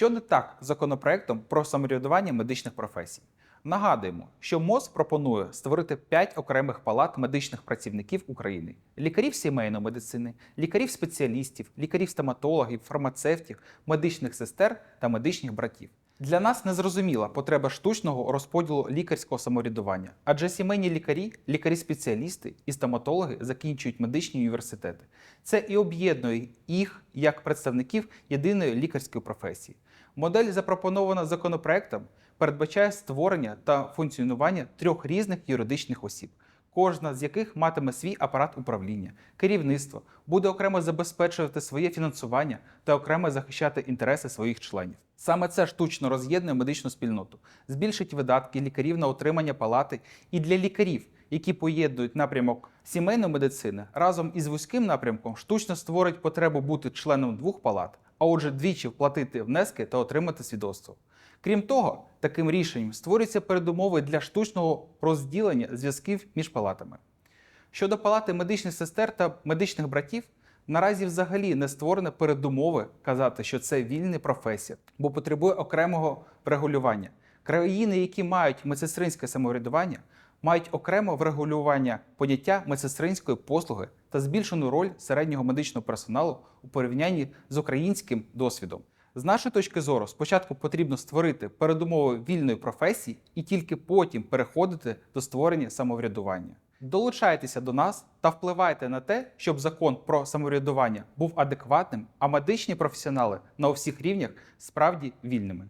Що не так з законопроектом про самоврядування медичних професій? Нагадуємо, що МОЗ пропонує створити 5 окремих палат медичних працівників України: лікарів сімейної медицини, лікарів-спеціалістів, лікарів-стоматологів, фармацевтів, медичних сестер та медичних братів. Для нас незрозуміла потреба штучного розподілу лікарського самоврядування, адже сімейні лікарі, лікарі-спеціалісти і стоматологи закінчують медичні університети. Це і об'єднує їх як представників єдиної лікарської професії. Модель, запропонована законопроектом, передбачає створення та функціонування трьох різних юридичних осіб, кожна з яких матиме свій апарат управління, керівництво, буде окремо забезпечувати своє фінансування та окремо захищати інтереси своїх членів. Саме це штучно роз'єднує медичну спільноту, збільшить видатки лікарів на утримання палати і для лікарів, які поєднують напрямок сімейної медицини разом із вузьким напрямком, штучно створить потребу бути членом двох палат, а отже, двічі вплатити внески та отримати свідоцтво. Крім того, таким рішенням створюються передумови для штучного розділення зв'язків між палатами. Щодо палати медичних сестер та медичних братів, наразі взагалі не створено передумови казати, що це вільна професія, бо потребує окремого врегулювання. Країни, які мають медсестринське самоврядування, мають окремо врегулювання поняття медсестринської послуги та збільшену роль середнього медичного персоналу у порівнянні з українським досвідом. З нашої точки зору, спочатку потрібно створити передумови вільної професії і тільки потім переходити до створення самоврядування. Долучайтеся до нас та впливайте на те, щоб закон про самоврядування був адекватним, а медичні професіонали на усіх рівнях справді вільними.